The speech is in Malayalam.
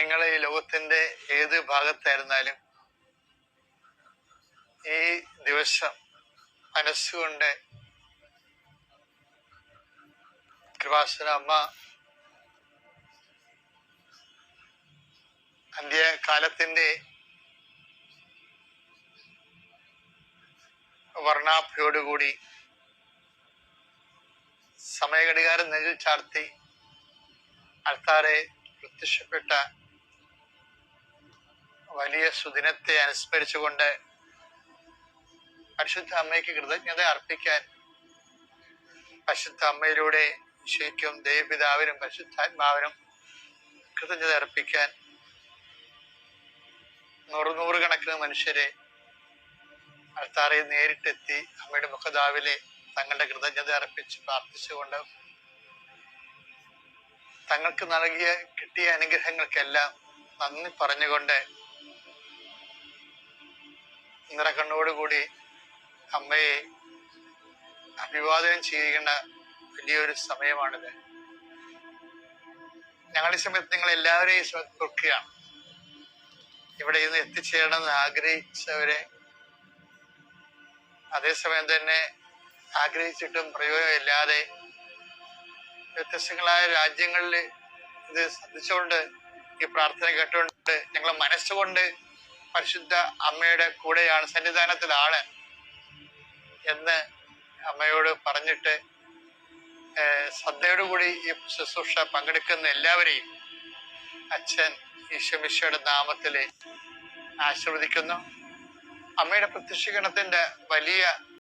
നിങ്ങൾ ഈ ലോകത്തിന്റെ ഏത് ഭാഗത്തായിരുന്നാലും ഈ ദിവസം മനസ്സുകൊണ്ട് കൃപാസന അമ്മ അന്ത്യകാലത്തിന്റെ വർണാഭയോടുകൂടി സമയഘടികാരം നെഞ്ചിൽ ചാർത്തി അൾത്താറെ പ്രത്യക്ഷപ്പെട്ട വലിയ സുദിനത്തെ അനുസ്മരിച്ചുകൊണ്ട് പരിശുദ്ധ അമ്മയ്ക്ക് കൃതജ്ഞത അർപ്പിക്കാൻ പരിശുദ്ധ അമ്മയിലൂടെ ശരിക്കും ദേവപിതാവിനും പരിശുദ്ധാത്മാവിനും കൃതജ്ഞത അർപ്പിക്കാൻ നൂറ് നൂറുകണക്കിന് മനുഷ്യരെ അൾത്താറയിൽ നേരിട്ടെത്തി അമ്മയുടെ മുഖതാവിലെ തങ്ങളുടെ കൃതജ്ഞത അർപ്പിച്ച് പ്രാർത്ഥിച്ചുകൊണ്ട് തങ്ങൾക്ക് നൽകിയ കിട്ടിയ അനുഗ്രഹങ്ങൾക്കെല്ലാം നന്ദി പറഞ്ഞുകൊണ്ട് നിറകണ്ണോടുകൂടി അമ്മയെ അഭിവാദനം ചെയ്യുന്ന വലിയൊരു സമയമാണിത്. ഞങ്ങളുടെ സമയത്ത് നിങ്ങൾ എല്ലാവരെയും ശ്രദ്ധിക്കുകയാണ് ഇവിടെ ഇന്ന് എത്തിച്ചേരണമെന്ന് ആഗ്രഹിച്ചവരെ അതേസമയം തന്നെ ആഗ്രഹിച്ചിട്ടും പ്രയോജനമില്ലാതെ വ്യത്യസ്തങ്ങളായ രാജ്യങ്ങളിൽ ഇത് ശ്രദ്ധിച്ചുകൊണ്ട് ഈ പ്രാർത്ഥന കേട്ടുകൊണ്ട് ഞങ്ങൾ മനസ്സുകൊണ്ട് പരിശുദ്ധ അമ്മയുടെ കൂടെയാണ് സന്നിധാനത്തിലാണ് എന്ന് അമ്മയോട് പറഞ്ഞിട്ട് ശ്രദ്ധയോടുകൂടി ഈ ശുശ്രൂഷ പങ്കെടുക്കുന്ന എല്ലാവരെയും അച്ഛൻ ഈശ്വമിശയുടെ നാമത്തിൽ ആശീർവദിക്കുന്നു. അമ്മയുടെ പ്രത്യക്ഷീകരണത്തിന്റെ വലിയ